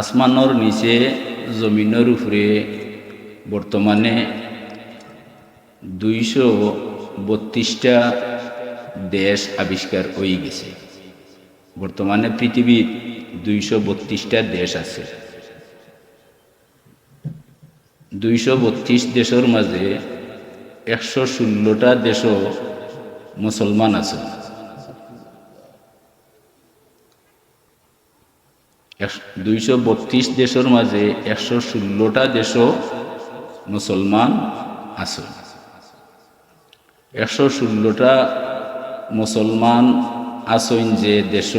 আসমানোর নিচে জমিনের উপরে বর্তমানে দুইশো বত্রিশটা দেশ আবিষ্কার হয়ে গেছে। বর্তমানে পৃথিবীর দুইশো বত্রিশটা দেশ আছে। দুইশো বত্রিশ দেশের মাঝে একশো ষোলোটা দেশও মুসলমান আছে। দুইশো বত্রিশ দেশের মাঝে একশো ষোলোটা দেশও মুসলমান আছে। একশো ষোলোটা মুসলমান আসইন যে দেশ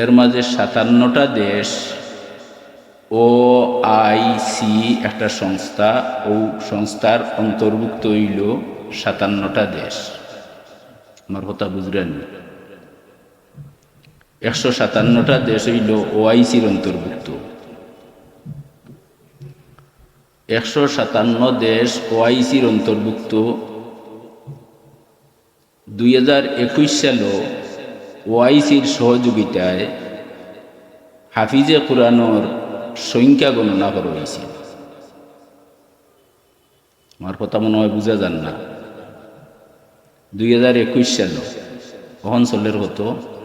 এর মাঝে সাতান্নটা দেশ ও আই সি একটা সংস্থা, ও সংস্থার অন্তর্ভুক্ত হইল সাতান্নটা দেশ। আমার কথা বুঝলেন? একশো সাতান্নটা দেশ হইল ওআইসির অন্তর্ভুক্ত। একশো সাতান্ন দেশ ওআইসির অন্তর্ভুক্ত। দুই হাজার একুশ সালও ওআইসির সহযোগিতায় হাফিজে কোরআনর সংখ্যা গণনা করা হয়েছে। আমার কথা মনে হয় বুঝা যান না। দুই হাজার একুশ সাল কখন চলের হতো।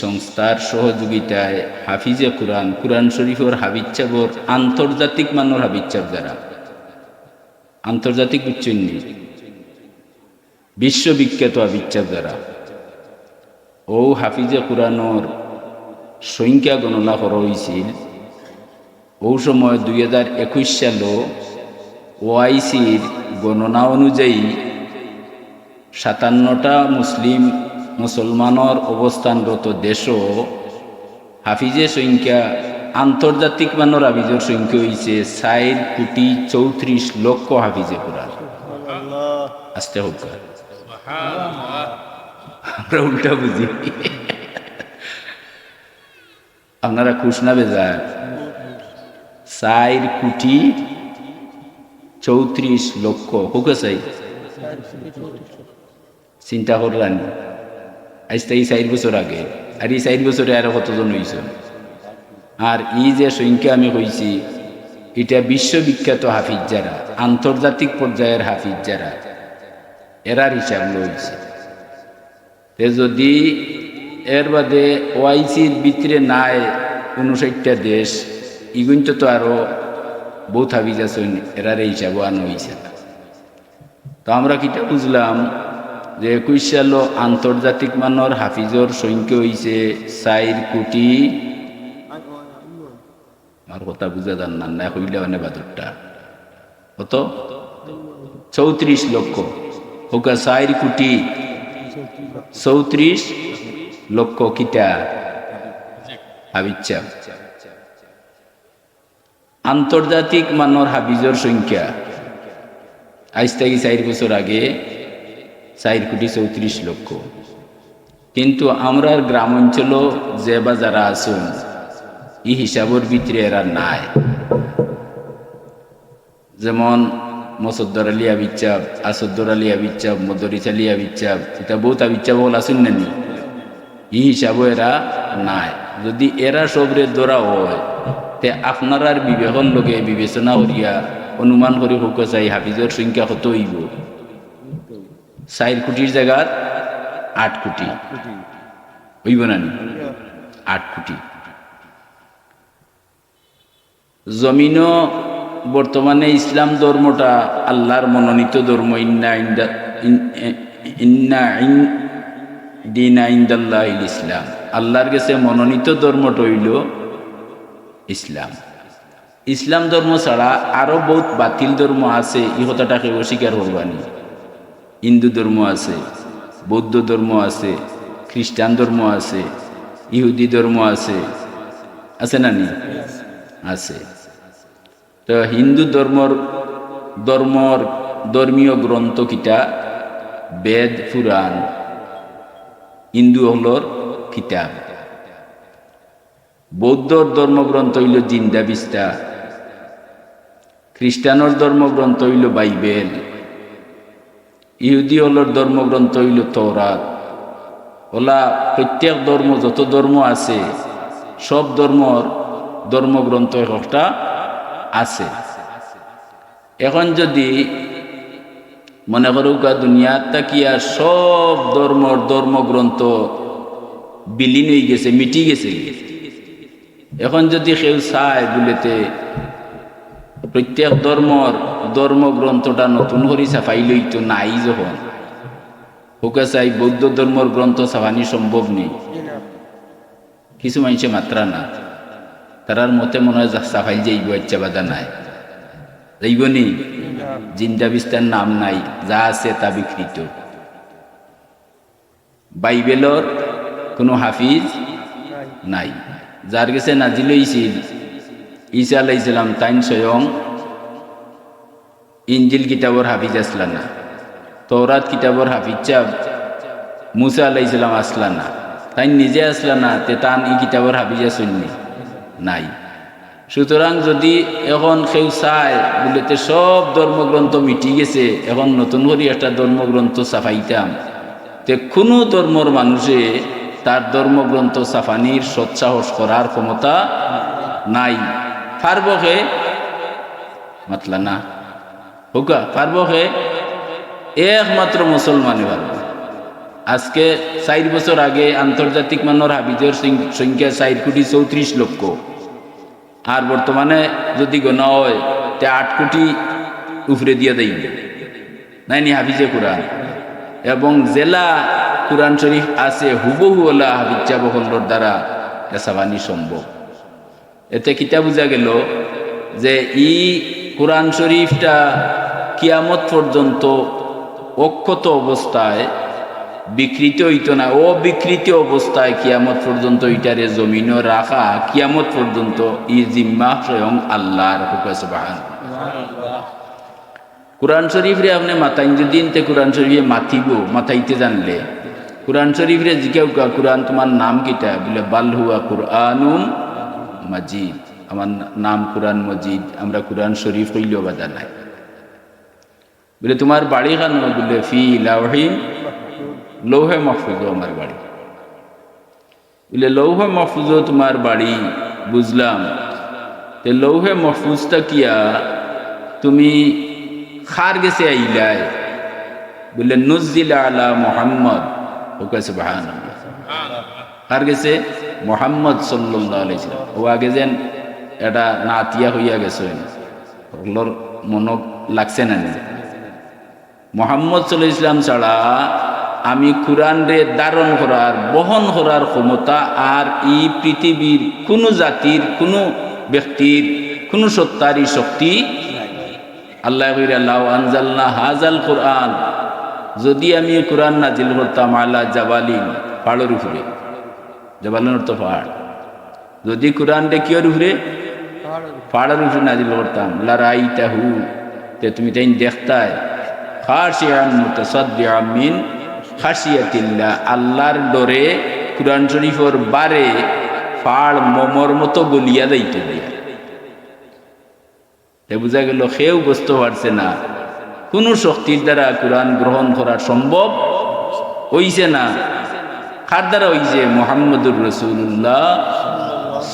সংস্থার সহযোগিতায় হাফিজে কোরআন কোরআন শরীফর হাবিচ্ছাবর আন্তর্জাতিক মানের হাবিচ্ছাব যারা আন্তর্জাতিক উচ্চন্নী বিশ্ববিখ্যাত হাবিচ্ছাব যারা ও হাফিজে কোরআনর সংখ্যা গণনা করা হয়েছিল ও সময় দুই হাজার একুশ সালও ওআইসির গণনা অনুযায়ী সাতান্নটা মুসলিম মুসলমানের অবস্থানরত দেশও হাফিজের সংখ্যা আন্তর্জাতিক মানের হাফিজের সংখ্যা হয়েছে চার কোটি চৌত্রিশ লক্ষ হাফিজে কোরআন। আসতে হোক। আমরা উল্টা বুঝি। আপনারা খুশ না চার কোটি চৌত্রিশ লক্ষ, হুকে চাই চিন্তা করলেন আজ থেকে চার বছর আগে, আর এই চার বছরে আরও কতজন হয়েছে আর এই যে সংখ্যা আমি কইছি, এটা বিশ্ববিখ্যাত হাফিজ যারা, আন্তর্জাতিক পর্যায়ের হাফিজ যারা, এরার হিসাব লইছে। তে যদি এর বাদে ওআইসির ভিতরে নাই উনষাটটা দেশ ইগুন্ত তো আরও বহুত হাফিজ আছে এরার হিসাব আনো হয়েছে তো আমরা কিটা বুঝলাম যে একুশ সাল আন্তর্জাতিক মানের হাফিজর সংখ্যা হয়েছে চার কোটি। আমার কথা বুঝা যান না না হইলে মানে বাদরটা। কত? চৌত্রিশ লক্ষ। হোকা চার কোটি। চৌত্রিশ লক্ষ কিটা হাবিচ্ছা আন্তর্জাতিক মানের হাবিজর সংখ্যা। আজ থেকে চার বছর আগে চার কোটি চৌত্রিশ লক্ষ। কিন্তু আমরা গ্রাম অঞ্চল যে বা যারা আছেন এই হিসাবের ভিতরে এরা নাই। যেমন মসদ্দর আলী আবিচাপ আসদ্দর আলী আবিচাপ মদরিস আলী আবিচাপ এটা বহুত আবিচাপ হল আসুন নানি এই হিসাবও এরা নাই যদি এরা সবরে দরা হয় তে আপনার আর বিবেকন লোকে বিবেচনা করিয়া অনুমান করি হোক চাই হাফিজর সংখ্যা কত হইব চার কোটির জায়গার আট কোটি। হইব না নি? আট কোটি। জমিনও বর্তমানে ইসলাম ধর্মটা আল্লাহর মনোনীত ধর্ম। ইন্না ইন্দা ইন্না ইন, দিনা ইন্দাল্লাহ ইসলাম। আল্লাহর কাছে মনোনীত ধর্মটা হইল ইসলাম। ইসলাম ধর্ম ছাড়া আরও বহুত বাতিল ধর্ম আছে ই কথাটাকে অস্বীকার করবানি হিন্দু ধর্ম আছে, বৌদ্ধ ধর্ম আছে, খ্রিস্টান ধর্ম আছে, ইহুদি ধর্ম আছে আছে না নি? আছে। তো হিন্দু ধর্মর ধর্মর ধর্মীয় গ্রন্থ কিতা, বেদ পুরাণ হিন্দু হলর কিতাব বৌদ্ধর ধর্মগ্রন্থ হইল জিন্দা বিস্তা। খ্রিস্টানোর ধর্মগ্রন্থ হইল বাইবেল। ইহুদি হলর ধর্মগ্রন্থ হইল তৌরাত ওলা প্রত্যেক ধর্ম যত ধর্ম আছে, সব ধর্মর ধর্মগ্রন্থ একটা আছে। এখন যদি মনে করুকা দুনিয়ার তাকিয়া সব ধর্মর ধর্মগ্রন্থ বিলীন হয়ে গেছে মিটি গেছে। এখন যদি কেউ চায় বলেতে প্রত্যেক ধর্মর ধর্মগ্রন্থটা নতুন করে ছাপাই লইতো নাই যখন। হুকা চাই বৌদ্ধ ধর্মর গ্রন্থ ছাপানি সম্ভব নেই। কিছু মানুষে মাত্রা না। তারার মতে মনে হয় সাফাই যাইব ইচ্ছা বাধা নাই। যাইব নি? জিন্দা বিস্তার নাম নাই, যা আছে তা বিকৃত। বাইবেলর কোনো হাফিজ নাই। যার কাছে নাজিল হইছিল, ঈসা আলাইসালাম তাইন স্বয়ং ইঞ্জিল কিতাবর হাফিজ আসলা না। তৌরাত কিতাবর হাফিজ চাব মুসা আলাইসালাম আসলা না। তাই নিজে আসলা না তে তান ই কিতাবর হাফিজ আসেননি নাই। সুতরাং যদি এখন কেউ চায় বলেতে সব ধর্মগ্রন্থ মিটি গেছে, এখন নতুন করে একটা ধর্মগ্রন্থ ছাপাইতাম তে কোনো ধর্মর মানুষে তার ধর্মগ্রন্থ ছাফানির সৎসাহস করার ক্ষমতা নাই। পারবকে মাতলা না, হোকা পারবকে একমাত্র মুসলমানে পারবে আজকে চার বছর আগে আন্তর্জাতিক মানের হাবিজের সংখ্যা চার কোটি চৌত্রিশ লক্ষ। আর বর্তমানে যদি গণা হয়, তে আট কোটি উফরে দিয়ে দেই। নাই নি হাফিজে কোরআন। এবং জেলা কোরআন শরীফ আছে, হুবহু ওলা হাফিজা বহল্লর দ্বারা এসাবানি সম্ভব। এতে কিতা বোঝা গেল যে ই কোরআন শরীফটা কিয়ামত পর্যন্ত অক্ষত অবস্থায় বিকৃত হইত না। ও বিকৃত অবস্থায় কিয়ামত পর্যন্ত ইটারে জমিনও রাখা, কিয়ামত পর্যন্ত ই জিম্মা স্বয়ং আল্লাহর হুকাস বাহান কোরআন শরীফরে আপনি মাতাইন যদি তে কোরআন শরীফে মাতিব, মাতাইতে জানলে। কোরআন শরীফরে জিজ্ঞাও কোরআন, তোমার নাম কিটা? বলে, বাল হুয়া কোরআনুম মাজিদ। আমার নাম কোরআন মজিদ, আমরা কোরআন শরীফ হইলেও বাধা নাই। বলে, তোমার বাড়ি খান বলে, ফি লাউহিম লৌহে মাহফুজও আমার বাড়ি। বলে, লৌহে মাহফুজও তোমার বাড়ি? বুঝলাম। তে লৌহে মাহফুজটা কিয়া তুমি খার গেছে আইলায় বলে নজিল আলা মোহাম্মদ। ওকে সুবহান কার গেছে মোহাম্মদ সাল্লাল্লাহু আলাইহি সাল্লাম। ও আগে যেন এটা নাতিয়া হইয়া গেছে। ওগুলোর মনক লাগছে নি? মোহাম্মদ সাল্লাহ ইসলাম ছাড়া আমি কোরআন রে ধারণ করার, বহন করার ক্ষমতা আর এই পৃথিবীর কোনো জাতির, কোনো ব্যক্তির, কোনো সত্তারই শক্তি আল্লাহ কইরা, লাউ আনজালনা হাজাল কোরআন। যদি আমি কোরআন নাজিল করতাম আলা জাবালিন, পাহাড়ের উপরে। জাবালিন অর্থ পাহাড়। যদি কোরআন রে কিয়র উপরে? পাহাড়ের উপরে নাজিল করতাম। লারাই তাহু তে তুমি তাই দেখতায় খাসিয়ান মুতাসাদ্দিআম খাসিয়াতিল্লাহ আল্লাহর ডরে কোরআন শরীফর বারে ফাড় মমর মতো গলিয়া যাইতে দিয়া। বোঝা গেল সেও বুঝতে পারছে না, কোনো শক্তির দ্বারা কোরআন গ্রহণ করা সম্ভব হইছে না। কার দ্বারা হইছে? মোহাম্মদুর রসুল্লাহ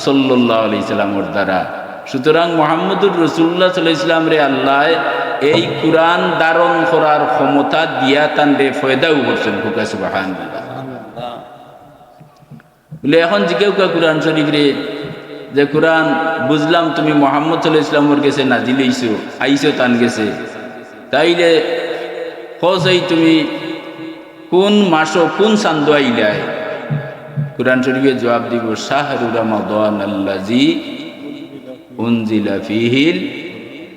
সাল্লাহ আলি সাল্লামর দ্বারা। সুতরাং মোহাম্মদুর রসুল্লাহ সাল্লাহ ইসলাম রে আল্লাহ এই কোরআন ধারণ করার ক্ষমতা দিয়া তান রে ফয়দাও করছেন ফুকা সুবাহান বলে এখন জিজ্ঞেস কোরআন শরীফ রে যে কোরআন বুঝলাম তুমি মোহাম্মদ সাল্লাহ ইসলামর গেছে নাজিল হইছো আইসো তান গেছে তাইলে হসাই তুমি কোন মাসও কোন চান্দ আইলাই কোরআন শরীফে জবাব দিব, শাহরু রমাদান আল্লাজি উনজিলা ফিহিল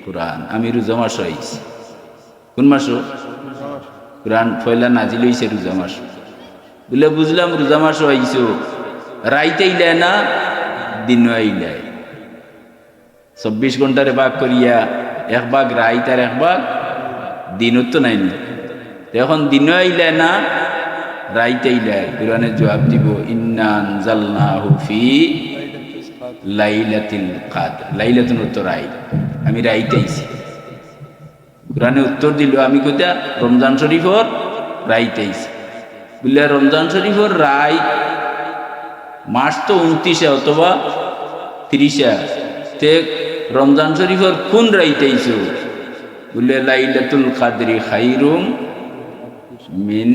কোরআন। আমি রোজা মাস আইছি। কোন মাসও কোরআন ফয়লা নাজিল হইছে রোজা মাস। বলে বুঝলাম রোজা মাসও আইছো। রাইতে ইলায় না, দিন চব্বিশ ঘন্টারে ভাগ করিয়া এক ভাগ রাইত আর এক ভাগ দিনত তো নাই এখন দিন আইলে না, রাইতে আইলায় কোরআনে জবাব দিব ইন্নান জালনা হুফি লাইলাতুল কাদর লাইলাতুল উত্তর রাই আমি রাইতেইছি কোরআনে উত্তর দিল, আমি কোথা রমজান শরীফর রাইতেইছি বললে, রমজান শরীফর রাই মাস তো উনত্রিশে অথবা তিরিশে। তে রমজান শরীফর কোন রাইতেইছ বললে, লাইলাতুল কাদরি খাইরুম মিন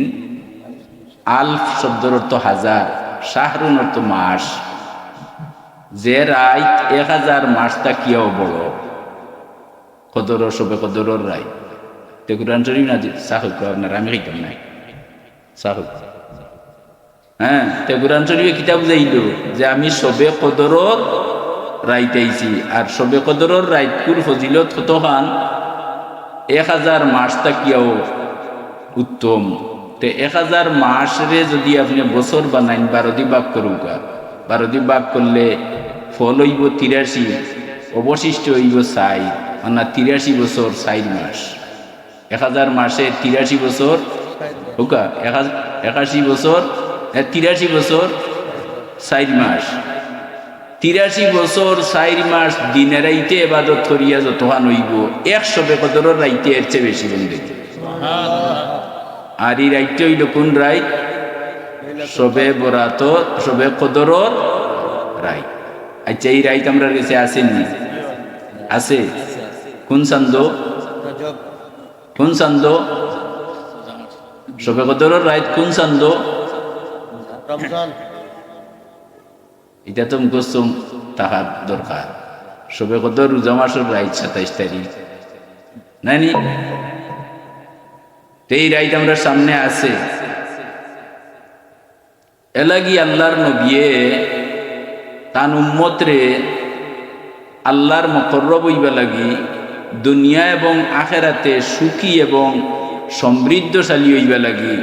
আলফ শব্দের অর্থ হাজার, শাহরুন অর্থ মাস। যে রাইত এক হাজার মাসটা কিয়াও বড়। কদর সবে কদরের রাই তে কোরআন শরীফ না আপনার, আমি খাইতাম নাই। সাহুক। হ্যাঁ তে কোরআন শরীফে কিতাব যাইল যে আমি সবে কদরর রাইতাইছি আর সবে কদরর রাইতকুর ফজিলত কত এক হাজার মাসটা কিয়াও উত্তম। তে এক হাজার মাসরে যদি আপনি বছর বানাইন বারোদি বাক করুকা বারোদি বাক করলে ফল হইব তিরাশি অবশিষ্ট হইব চাই মানে তিরাশি বছর চার মাস। এক হাজার মাসে তিরাশি বছর হুকা একাশি বছর তিরাশি বছর চার মাস। তিরাশি বছর চার মাস দিনে রাইতে এবাদত করিয়া যতখান হইব একশো বেকদরের রাইতে এর চেয়ে বেশি বন্দিতে আর এই রাইটটা হইল কোন রাইট সবে বরাত সবে কদরর রাইট আচ্ছা এই রাইট আমরা কাছে আসেননি। আছে। কোন চান্দ? কোন চান্দ? সবে কদরর রাইট কোন চান্দ? এটা তো মুখস্থ থাকার দরকার। সবে কদর রোজা মাসের রাইট সাতাইশ তারিখ। নাইনি? তো এই রাইট আমরা সামনে আছে। এলাগি আল্লাহর নবিয়ে তান উম্মতরে আল্লাহর মকর্রব হইবা লাগি দুনিয়া এবং আখেরাতে সুখী এবং সমৃদ্ধশালী হইবা লাগি।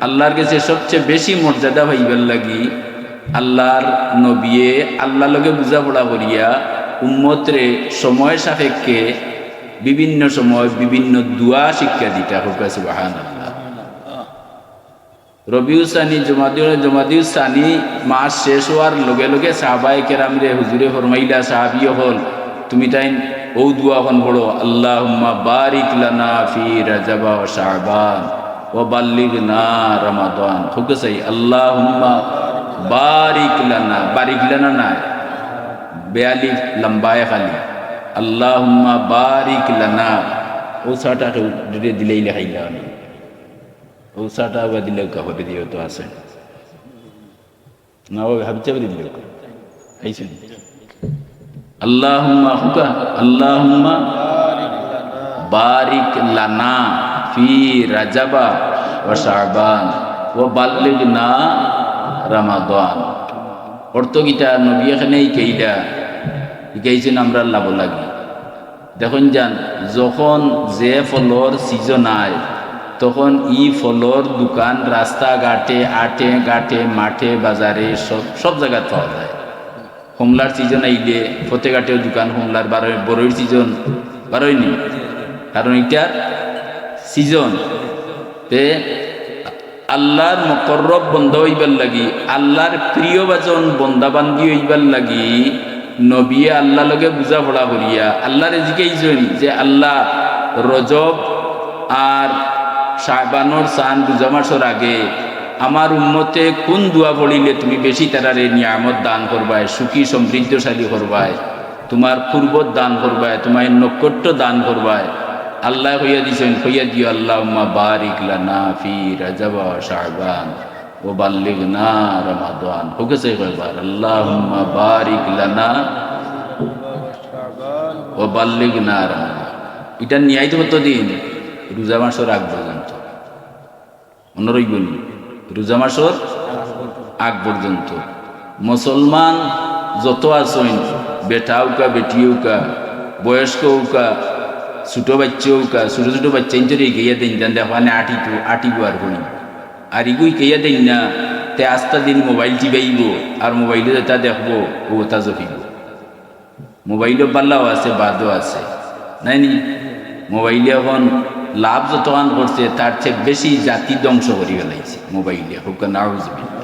আল্লাহর কাছে সবচেয়ে বেশি মর্যাদা হইবার লাগি আল্লাহর নবিয়ে আল্লাহ লগে বুঝাপড়া করিয়া উম্মতরে সময় সাপেক্ষে বিভিন্ন সময় বিভিন্ন দুয়া শিক্ষা দিতা হোক সুবাহান আল্লাহ রবিউসানি জমাদিউ জমাদিউ সানি মাস শেষ হওয়ার লগে লগে সাহাবাই কেরামরে হুজুরে ফরমাইলা সাহাবিও হল, তুমি তাই ও দুয়া হন বড় আল্লাহ বারিক লানা ফি রাজাবা ও শাহবান ও বাল্লিগ না রমাদান খুব সাই আল্লাহ বারিক লানা বারিক লানা না বেয়ালি লম্বায় খালি। আল্লাহ বারিক লানা ও সাটা দিলেই লেখাইলা আমি। আছে না, ও ভাবছে আবার দিলে খাইছেন আল্লাহুম্মা হুকা, আল্লাহুম্মা বারিক লানা ফি রাজাবা ও শাবান ও বাল্লিগ না রামাদান অর্থ গীতা নবী এখানে কেইলা শিকাইছেন আমরা লাভ লাগি। দেখুন যান, যখন যে ফলর সিজন আয় তখন ই ফলর দোকান রাস্তাঘাটে আটে, ঘাটে, মাঠে বাজারে সব সব জায়গায় পাওয়া যায়। হোমলার সিজন আইলে ফতেঘাটেও দোকান হোমলার বারো বড়ইর সিজন বারোই নি? কারণ এটার সিজন তে আল্লাহর মকরব বন্ধ হইবার লাগি আল্লাহর প্রিয় বাজন বন্দাবান্দি হইবার লাগি, নবিয়ে আল্লাহ লগে বুঝা পড়া করিয়া আল্লাহরে জিজ্ঞাইছেন যে আল্লাহ রজব আর শাহবানোর সান রোজা মাসের আগে। আমার উম্মতে কোন দোয়া পড়িলে তুমি বেশি তারারে নিয়ামত দান করবায় সুখী, সমৃদ্ধশালী করবায় তোমার পূর্বত দান করবায় তোমার নক্ষত্র দান করবায় আল্লাহ হইয়া দিছেন, হইয়া দিও আল্লাহ বারিক লানা ফি রাজাবা শাহবান ও বাল্লিগ না রমাদান হুকেছে কয়বার আল্লাহ বারিক লানা ও বাল্লিগ না রমাদান এটা নিয়াই তো কতদিন? রোজা মাসের আগ পর্যন্ত মনে রইবনি রোজা মাসের আগ পর্যন্ত। মুসলমান যত আসইন বেটা উকা বেটি উকা বয়স্ক উকা ছোটো বাচ্চা উকা ছোটো ছোটো বাচ্চা ইঞ্চরে গিয়ে দিন দেন দেখানে আটিটো আটিব আর করি আর ইগুই কেয়া দিন না, তে আস্তা দিন মোবাইল টিপাইব, আর মোবাইলে যেটা দেখব, ও তা জপিব। মোবাইলও পাল্লাও আছে, বাদও আছে। নাই নি মোবাইলে এখন লাভ যতক্ষণ করছে তার চেয়ে বেশি জাতি ধ্বংস করে ফেলাইছে মোবাইলে। হোক নাউজবিল্লা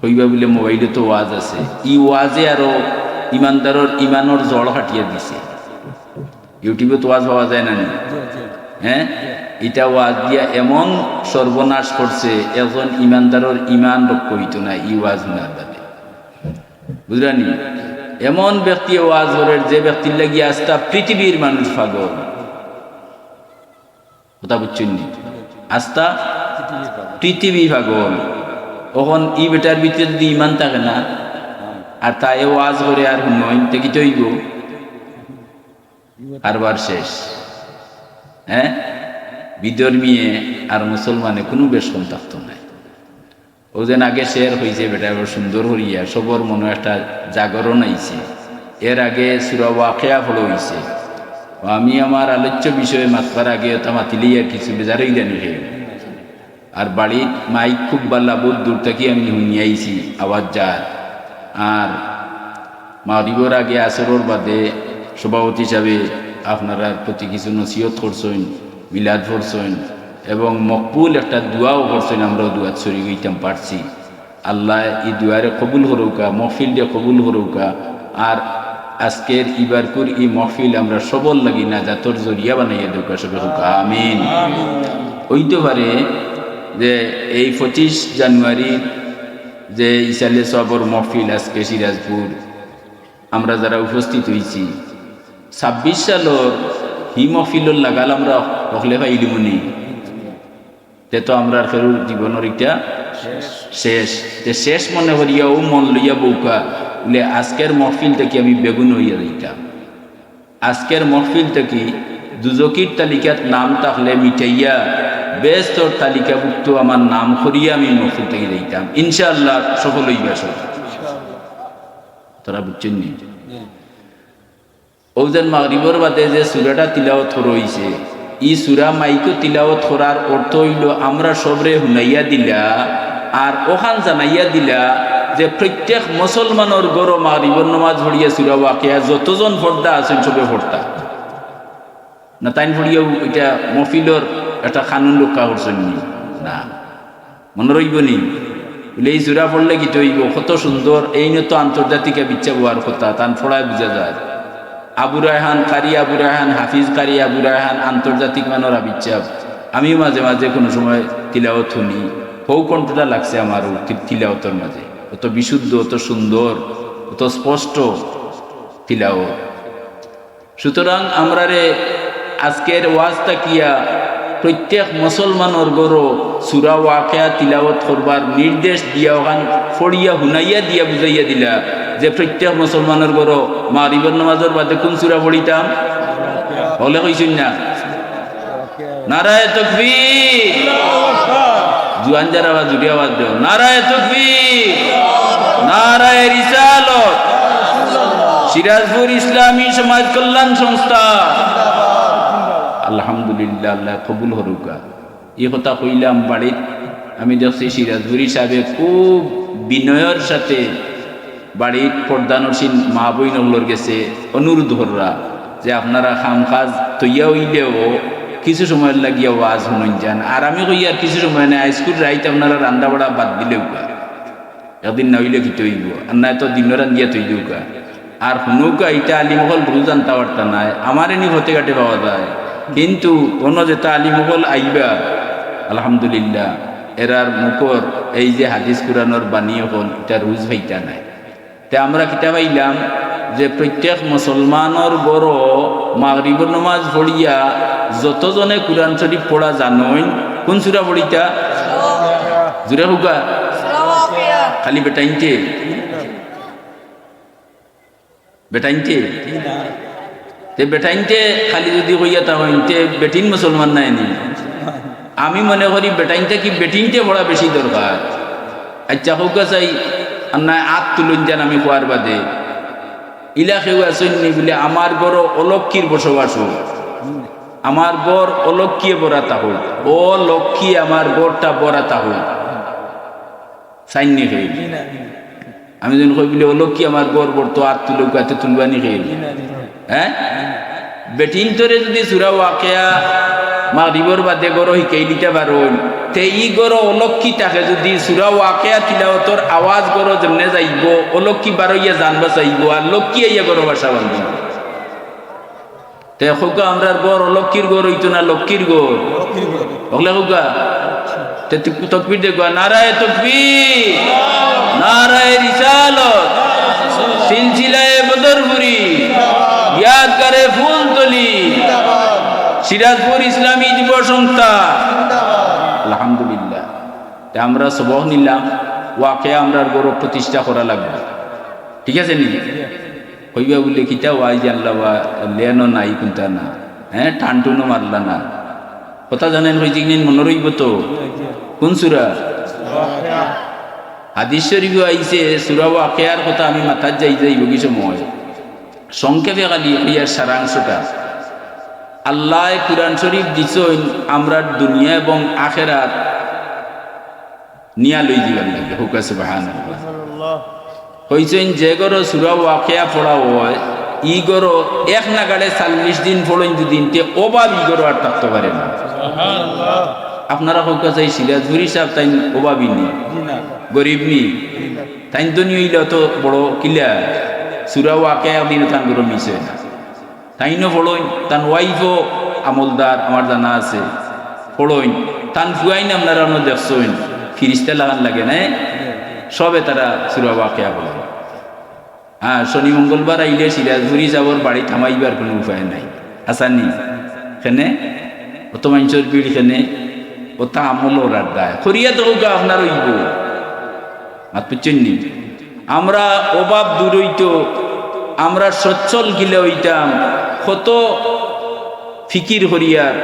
কইবা বলে মোবাইলে তো ওয়াজ আছে। ই ওয়াজে আরও ইমানদারর ইমানর জল হাটিয়ে দিছে। ইউটিউবে তো ওয়াজ পাওয়া যায় না? হ্যাঁ? এটা ওয়াজ দিয়া এমন সর্বনাশ করছে একজন ইমানদারর ইমান রক্ষ হইতো না ই ওয়াজ না বাদে। বুঝলানি এমন ব্যক্তি ওয়াজ করেন যে ব্যক্তির লাগি আস্তা পৃথিবীর মানুষ পাগল। আস্তা পৃথিবী তখন ই বেটার ভিতরে ইমান থাকে না, আর তাই করে আর নয় দেখি তৈব? শেষ। হ্যাঁ? বিধর্মীয়ে আর মুসলমানে কোনো বেশ কম নাই। ও যেন আগে শেয়ার হয়েছে বেটা এবার সুন্দর হরিয়া, সবর মনে একটা জাগরণ আইছে। এর আগে সুরা ওয়াকেয়া ফলো হয়েছে আমি আমার আলোচ্য বিষয়ে মাতবার আগে মাতিলেই আর কিছু বেজারই জানি আর বাড়ির মাইক খুব বাল্লা বহুত দূর থেকে আমি শুনি আইছি, আওয়াজ যার। আর মারিবর আগে আসরর বাদে সভাপতি হিসাবে আপনারা প্রতি কিছু নসিহত করছেন, মিলাদ করছেন এবং মকবুল একটা দোয়াও করছেন, আমরাও দোয়া ছড়ি গইতাম পারছি। আল্লাহ এই দুয়ারে কবুল হরৌকা মহফিল দিয়ে কবুল হরৌকা আর আজকের ইবারকুর ই মহফিল আমরা সবল লাগি না যাতর জরিয়া বানাইয়া হোক আমিন। হইতে পারে যে এই পঁচিশ জানুয়ারি যে ইসালে সবর মহফিল আজকে সিরাজপুর, আমরা যারা উপস্থিত হয়েছি ছাব্বিশ সালের হি মহফিলর লাগাল আমরা হকলে পাইলিমনি তে তো আমরা ফেরুর জীবনের এটা শেষ। তে শেষ মনে করিয়া ও মন লইয়া বৌকা বলে আজকের মহফিল থেকে আমি বেগুন হইয়া দিতাম আজকের মহফিল থেকে দুজকির তালিকাত নাম থাকলে মিটাইয়া বেস্তর তালিকাভুক্ত আমার নাম করিয়া আমি মহফিল থেকে দিতাম ইনশাআল্লাহ সফল হইবা সব। তোরা বুঝছেন নি? ওজন মাগরিবর বাদে যে সুরাটা তিলাওয়াত রইছে ই সুরা মাইকো তিলাওয়াত করার অর্থ হইল, আমরা সবরে হুনাইয়া দিলা আর ওখান জানাইয়া দিলা যে প্রত্যেক মুসলমানের গরো মাগরিবর নমাজ ভরিয়া সুরা ওয়াকিয়া যতজন ফর্দা আছেন সবে ফর্দা না তাইন ভরিয়াও এটা মফিলর একটা কানুন রক্ষা করছেন নি? মনে রইব নি? বলে এই সুরা পড়লে কি তৈব? কত সুন্দর, এই নিয়ে তো আন্তর্জাতিক বিচ্ছা হওয়ার কথা, তান ফড়ায় বোঝা যায়। আবু রায়হান কারি আবু রায়হান, হাফিজ কারি আবু রায়হান, আন্তর্জাতিক মানের আবিচ্ছাপ আমিও মাঝে মাঝে কোনো সময় তিলাওত শুনি। হৌ কণ্ঠটা লাগছে আমারও তি- তিলাওতর মাঝে। অত বিশুদ্ধ, অত সুন্দর, অত স্পষ্ট তিলাওত সুতরাং আমরা রে আজকের ওয়াজটা কিয়া প্রত্যেক মুসলমানের গরো সুরা ওয়াকিয়া তিলাওয়াত করবার নির্দেশ দিয়া ওখান ফড়িয়া হুনাইয়া দিয়া বুঝাইয়া দিলা। যে প্রত্যেক মুসলমানের গরো মারিবর নামাজের বাদে কোন সুরা পড়িতাম? হলে কইছেন না। নারায় তকবীর। জুয়ান যারা আওয়াজ জুড়ে আওয়াজ দেও। নারায় তকবীর। নারায় রিসালত। সিরাজপুর ইসলামী সমাজ কল্যাণ সংস্থা। আলহামদুলিল্লাহ, আল্লাহ কবুল হরুকা এই কথা কইলাম বাড়িত আমি দেখছি সিরাজপুরি সাহেবে খুব বিনয়ের সাথে বাড়ির পর্দানসীন মা বইনগুলোর গেছে। অনুরোধ যে আপনারা খাম কাজ তৈয়া হইলেও কিছু সময় লাগিয়া ওয়াজ শুনুন যান। আর আমি কই আর কিছু সময় নেই হাইস্কুল রাইত আপনারা রান্না বাড়া বাদ দিলেও কা? একদিন না হইলে কি তৈব? আর না তো দিন রান্দিয়া তৈলেও কা? আর হুনুকা ইটা আলিমহল আনতে পারতা নাই। আমার এনি হতে কাটে পাওয়া যায়। কিন্তু কোনো যেটা আলিমহল আইবা, আলহামদুলিল্লাহ, এরার মুখর এই যে হাদিস কুরানোর বাণী হল এটা রুজ হইতা নাই। তে আমরা কিতা পাইলাম যে প্রত্যেক মুসলমানের গড় মাগরিব নমাজ পড়িয়া যতজনে কোরআন শরীফ পড়া জানই, কোন সুরা পড়িতা? জুড়ে হুকা? খালি বেটাইনতে বেটাইনতে তে বেটাইনতে খালি যদি কইয়া তা হইতে বেটিন মুসলমান নাই নি। আমি মনে করি বেটাইনতে কি বেটিনতে পড়া বেশি দরকার। আচ্ছা হোক চাই। আর নাই আত তুলুন যান আমি কোয়ার বাদে। ইলা কেউ আসেন নি বলে আমার গড় অলক্ষীর বসবাস হোক। আমার গড় অলক্ষীয়ে বরাতা হোক। ও লক্ষ্মী আমার গড়টা বরাতা হোক। সাইনি খেয়ে আমি যখন কই বলে অলক্ষী আমার গড় বর তো আত তুলুক গাতে তুলবানি খেয়ে হ্যাঁ? বেটিন তোরে যদি সুরা ওয়াকিয়া মাগরিবর বাদে গরো শিকাই দিতে পারুন। তে ই গরো অলক্ষী থাকে যদি সুরা ওয়াকেয়া তিলাওতর আওয়াজ গরো যেমনে যাইব অলক্ষী বারইয়া জানবা চাইব আর লক্ষ্মী আইয়া গরো বাসা বাঁধিব তে হোকা আমরা গর অলক্ষীর গর হইতো না লক্ষ্মীর গর ওগুলা হোকা তে তকবির দেখবা নারায় তকবির নারায় রিসালত সিলসিলায় বদরপুরি ইয়াদ করে ফুলতলি সিরাজপুর ইসলামী যুব সংস্থা। আলহামদুলিল্লাহ। তা আমরা সবহ নিলাম, ওয়াকে আমরা গৌরব প্রতিষ্ঠা করা লাগবে। ঠিক আছে নি? কইবা বলে কিতা ওয়াই জানলা ওয়া লেনো নাই কোনটা না। হ্যাঁ টানটুনো মারলা না। কথা জানেন হয়েছে কিনিন মনে রইব তো। কোন সুরা? হাদিস শরীফ আইছে, সুরা ওয়াকেয়ার কথা আমি মাথার যাই যাইব কি সময়। সংক্ষেপে খালি ইয়ার সারাংশটা। আল্লাহ কুরআন শরীফ দিছইন আমরা দুনিয়া এবং আখেরাত নিয়া লই দিবার লাগে হুকা সুবহানাল্লাহ। কইছেন যে গরো সুরা ওয়াকিয়া পড়া হয় ই গরো এক নাগাড়ে চাল্লিশ দিন পড়েন দুদিন তে অভাব ই গরো আর থাকতে পারে না। আপনারা হোকা চাই সিরাজপুরি সাহেব তাই অভাবই নেই গরিব নি। তাই তো নিয়ে তো বড় কিলা সুরা ওয়াকিয়া দিন তান গরো মিস হয় না। তাই ন পড়ইন তান ওয়াইফও আমলদার, আমার জানা আছে। পড়ইন তান ফুয়াইন আপনারা দেখছইন। ফিরিস্তা লাগান লাগে না সবে তারা সুরা ওয়াকিয়া বলে। হ্যাঁ শনি মঙ্গলবার আইলে সিরাজপুরি যাবর বাড়ি থামাইবার কোনো উপায় নাই। আসানি? খেনে অত মানুষের ভিড় খেনে ওটা আমল ওরার দায়। খরিয়া তো আপনার ওইব আর বুঝছেন আমরা অভাব দূর হইতো, আমরা সচ্ছল গিলে হইতাম কত ফিকির হরিয়ার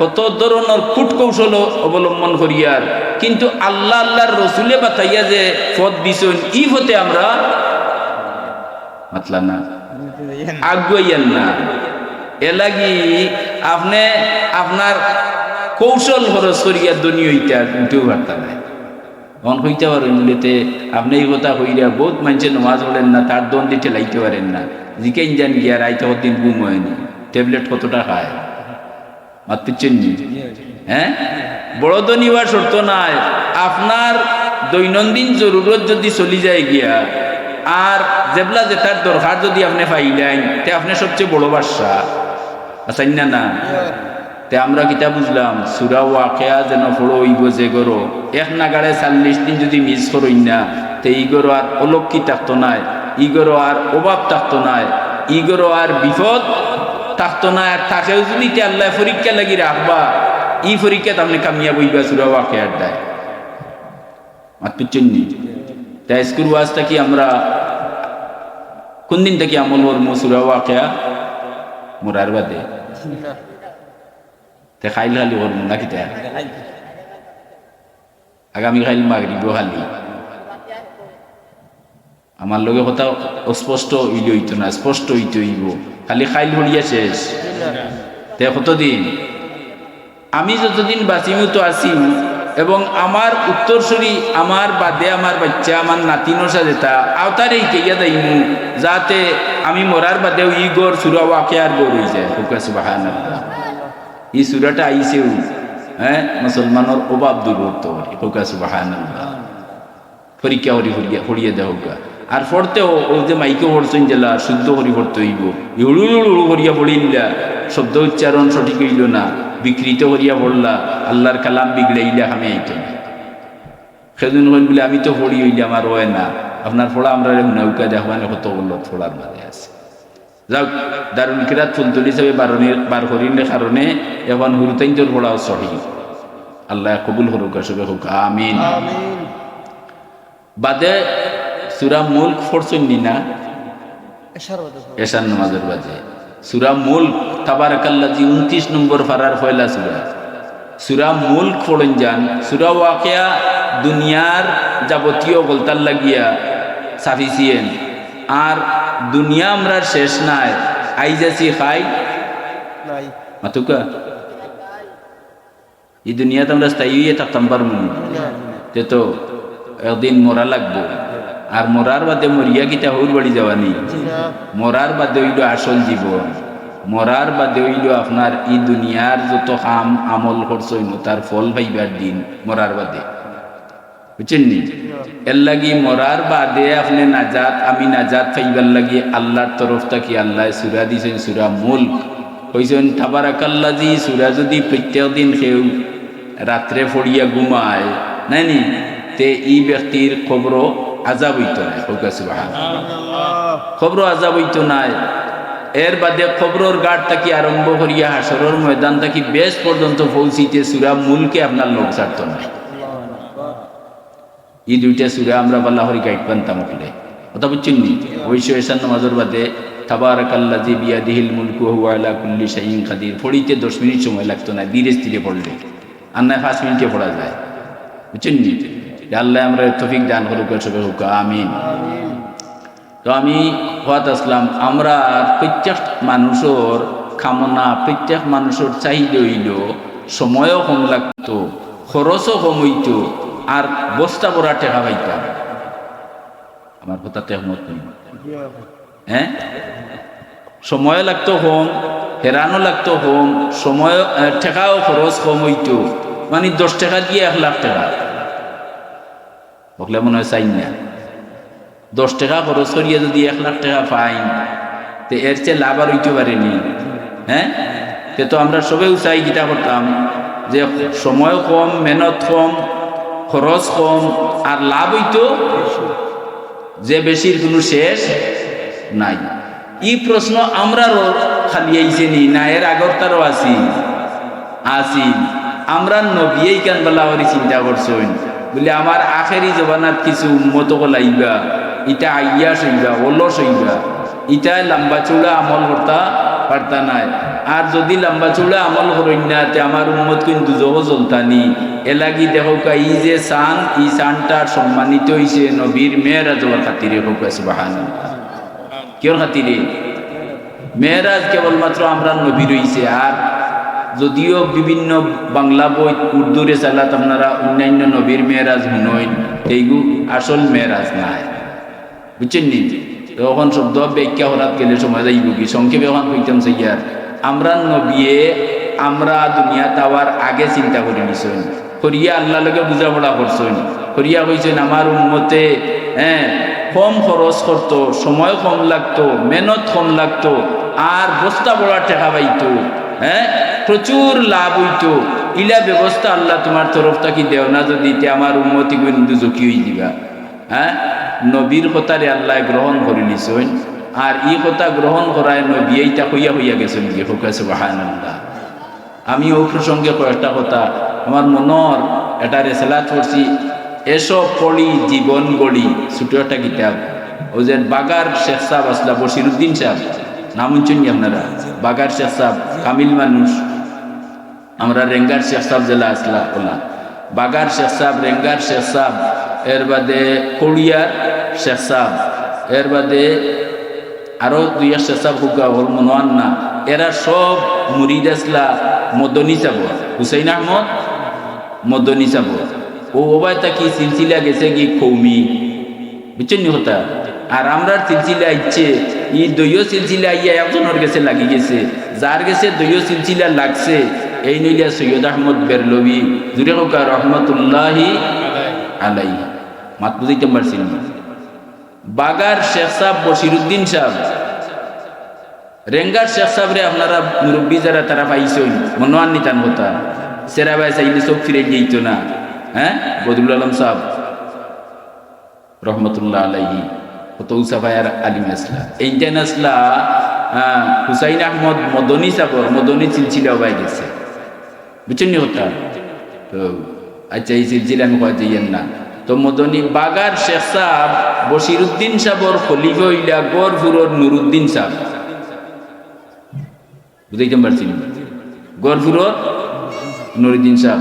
কত ধরনের কুট কৌশল অবলম্বন করিয়ার কিন্তু আল্লাহ আল্লাহর রসুলে বাতাইয়া যে পথ দিছন, ই হতে আমরা মাতলা না, আগুয়াইয়ান না। এলাগি আপনি আপনার কৌশল খরচ করিয়া দনি হইতা উঠেও পারতা নাই মন হইতে পারেন বলেতে আপনি এই কথা হইয়া বহুত মানুষের নমাজ পড়েন না, তার দন দিতে লাইতে পারেন না। জিকেন যান গিয়া রাইতে দিন ঘুম হয়নি ট্যাবলেট কতটা খায়? মাত পিচ্ছেন হ্যাঁ? বড় দনি বা শর্ত নাই। আপনার দৈনন্দিন জরুরত যদি চলি যায় গিয়া, আর যেবলা যেটার দরকার যদি আপনি পাইলেন, তে আপনি সবচেয়ে বড় বাসা না না? তে আমরা কিতা বুঝলাম, সুরা ওয়াকেয়া যেন ফড়ো হইব যে গরো। এক নাগাড়ে চাল্লিশ দিন যদি মিস করইন না, তে ই গরো আর অলক্ষী থাকতো নাই, ই গরো আর অভাব থাকতো নাই, ই গরো আর বিপদ থাকতো না আর থাকেও যদি তে আল্লাহ পরীক্ষা লাগি রাখবা, ই পরীক্ষাত আপনি কামিয়া বইবা সুরা ওয়াকেয়ার দেয়। মাতুচ্ছেন নি? তাই স্কুল ওয়াজটা কি আমরা, কোন দিন থেকে আমল করব সুরা ওয়াকেয়া? মোরার বাদে। তে খাইল খালি করব মাগরিব খালি আমার লগে কথা অস্পষ্ট হইলে হইতো না স্পষ্ট হইতে হইব খালি খাইল হরিয়া শেষ তে কতদিন আমি যতদিন বাঁচিমু তো এবং আমার উত্তরসূরি আমার বাদে আমার বাচ্চা আমার নাতিনোর সাথে তা আওতারে কেয়া দাইমু যাতে আমি মরার বাদেও ই গড় সুরা ওয়াকে আর গড় হয়ে যায় হুকা সুবাহান এই সুরাটা আইসেও হ্যাঁ? মুসলমানের অভাব দূর করতে পারি হুকা সুবাহান পরীক্ষা হরি হরিয়া হরিয়া দেওয়া আর পড়তেও ও যে মাইকে পড়ছেন জেলা শুদ্ধ হরি পড়তে হইব। ইউড়ু উড়ু হরিয়া পড়িলা শব্দ উচ্চারণ সঠিক হইল না। বিকৃত করিয়া পড়লা। আল্লাহর কালাম বিগড়াইলা আমি আইতো না সেদিন হইল বলে, আমি তো পড়ি হইলে আমার হয় না। আপনার পড়া আমরা নৌকা দেখবানে কত বলল পড়ার মাঝে আছে। যাক দারুল কিরাত ফুলতুলি হিসাবে বারণের বার করিনের কারণে এখন হুরুতাইন্তর পড়াও সহি। আল্লাহ কবুল হরুক আসবে হোক আমিন। বাদে সুরা মুল্ক ফরছুন না এশান নামাজের বাজে সুরা মুল্ক তাবারাকাল্লাজি উনত্রিশ নম্বর ফারার ফয়লা সুরা সুরা মুল্ক ফড়ন যান। সুরা ওয়াকিয়া দুনিয়ার যাবতীয় গলতার লাগিয়া সাফিসিয়েন আর দুনিয়া আমরার শেষ নাই। আইজাসি খাই? মাতুকা? এই দুনিয়াতে আমরা স্থায়ী থাকতাম পারব তে তো একদিন মরা লাগবো। আর মরার বাদে মরিয়া কিতা হৌর বাড়ি যাওয়া নেই। মরার বাদে হইল আসল জীবন। মরার বাদে হইল আপনার ই দুনিয়ার যত কাম আমল করছইন তার ফল পাইবার দিন মরার বাদে। বুঝছেন নি এর লাগি মরার বাদে আপনি নাজাত আমি নাজাত পাইবার লাগি আল্লাহর তরফ থাকি আল্লাহ সুরা দিছেন সুরা মুল্ক। কইছেন তাবারাকাল্লাজি সুরা যদি প্রত্যেক দিন সেও রাত্রে ফড়িয়া ঘুমায়। নাই নি? তে ই ব্যক্তির খবর আজাব হইত নাই। খবর আজাব হইত নাই। এর বাদে খবরর গাঢ় থাকি আরম্ভ করিয়া হাসরর ময়দান থাকি বেশ পর্যন্ত পৌঁছিতে সুরা মূলকে আপনার লোক ছাড়ত নাই। এই দুইটা সুরা আমরা বাল্লা হরি গাইড পান্তাম উঠলে কথা বুঝছেন নি ওইশো এসান নামাজের বাদে তাবারাকাল্লাজি বিয়াদিহিল মুলকু হুয়া আলা কুল্লি শাইইন কাদির। পড়িতে দশ মিনিট সময় লাগতো না, ধীরে স্থিরে পড়লে। আর নয় পাঁচ মিনিটে পড়া যায়। বুঝছেন আল্লাহ আমরা তফিক দান করুক সবে হোক, আমিন। তো আমি হওয়াত আসলাম, আমরা প্রত্যেক মানুষের কামনা, প্রত্যেক মানুষের চাহিদা হইল, সময়ও কম লাগতো, খরচও কম হইত আর বস্তা ভরা টেকা পাইতাম আমার কথা তেহমত নেই হ্যাঁ? সময় লাগতো কম, হেরানো লাগতো কম, সময় টেকাও খরচ কম হইতো। মানে দশ টাকা দিয়ে এক লাখ টাকা। বকলে মনে হয় চাই না। দশ টাকা খরচ করিয়া যদি এক লাখ টাকা পাইন তে এর চেয়ে লাভ আর হইতে পারেনি হ্যাঁ? তে আমরা সবেও চাই গীতা করতাম, যে সময় কম, মেহনত কম খরচ কম আর লাভ হইতো যে বেশির কোনো শেষ নাই। ই প্রশ্ন আমরারও খালি আইছে নি না, এর আগর তারও আছি আছি। আমরা নবিয়েই কেন বলা হরি চিন্তা করছেন। বলে, আমার আখেরি জবানাত কিছু উন্মত লাইবা ইটা আইয়া সইবা অলস হইবা ইটা লম্বা চূড়া আমল করতা পারতা নাই। আর যদি লম্বা চূড়া আমল করেন না, তে আমার উম্মত কিন্তু জগ জ্বলতানি এলাগি দেখো কা, ই যে সান ই সানটার সম্মানিত হইছে নবীর মেয়েরা যাওয়ার খাতিরে হোক সুবাহান কিয়র খাতিরে? মেয়েরাজ কেবলমাত্র আমরা নবী রইছে আর যদিও বিভিন্ন বাংলা বই উর্দু চালাত, আপনারা অন্যান্য নবীর মেয়েরাজ শুনইন এইগু আসল মেয়েরাজ নাই। বুঝছেন নি? তখন শব্দ ব্যাখ্যা হরাত গেলে সময় যাইব কি? সংক্ষেপে এখন কইতাম সাইয়ার আমরা নবিয়ে, আমরা দুনিয়া তাওয়ার আগে চিন্তা করে নিছেন করিয়া আল্লাহ লগে বুঝাপড়া করছেন করিয়া কইছেন, আমার উন্মতে হ্যাঁ কম খরচ করতো, সময় কম লাগতো, মেহনত কম লাগতো, আর বস্তা বড়া টেকা পাইতো হ্যাঁ প্রচুর লাভ হইতো। ইলা ব্যবস্থা আল্লাহ তোমার তরফ থাকি দেও না যদি আমার উন্মতি কিন্তু ঝুঁকি হয়ে দিবা। হ্যাঁ? নবীর কথারে আল্লাহ গ্রহণ করে নিছেন, আর ই কথা গ্রহণ করায় নবী এইটা হইয়া হইয়া গেছেন যে হোকাছে বাহান আমি ও প্রসঙ্গে কয়েকটা কথা। আমার মনর এটা রেসেলা করছি এসব পড়ি জীবন গড়ি, ছোট একটা কিতাব। ও যে বাগার শেখ সাহ আসলা বসিরুদ্দিন সাহ নাম কি আপনারা? বাগার শেখ সাহ কামিল মানুষ। আমরা রেঙ্গার শেখ সাহ জেলা আসলা, ওলা। বাগার শেখ সাহ রেঙ্গার শেখ সাহ এর বাদে কড়িয়ার শেখ সাহ এর বাদে আরও দুই সাহ হুকা হল মনোয়ান না এরা সব মুরিদ আসলা মদনী চাব হুসাইন আহমদ মদনী চাব ও ওবায় তাকি সিলসিলা গেছে কি কৌমি? বুঝছেন নি হতা আর আমরার সিলসিলা ইচ্ছে ই দলীয় সিলসিলা ইয়া একজনের গেছে লাগি গেছে। যার গেছে দলীয় সিলসিলা লাগছে, এই নইলিয়া সৈয়দ আহমদ বেরলবি। জুড়ে হোকা রহমতুল্লাহি আলাই মাত বুঝাইতে পারছি না। বাগার শেখ সাহ বশিরুদ্দিন সাহ রেঙ্গার শেখ সাহেবরে আপনারা মুরব্বী যারা, তারা পাইছেন মনোয়ান নিতান হতা সেরা ভাই চাইলে সব ফিরে যেত না। হ্যাঁ? বদরুল আলম সাহেব, রহমতুল্লাহ আলাইহি, কত উসাফাই আর আলিম আসলা। এইটা আসলা হুসাইন আহমদ মদনী সাবর মদনী সিলসিলা বাই গেছে। বুঝছেন হতা তো আচ্ছা এই সিলসিলা আমি কয় যাইয়েন না। তো মদনী বাগার শেখ সাহ বশিরুদ্দিন সাহর খলিফা হইলা গড়ফুরর নুরুদ্দিন সাহ বুঝাইতে পারছি গড়ফুরর নুরুদ্দিন সাহ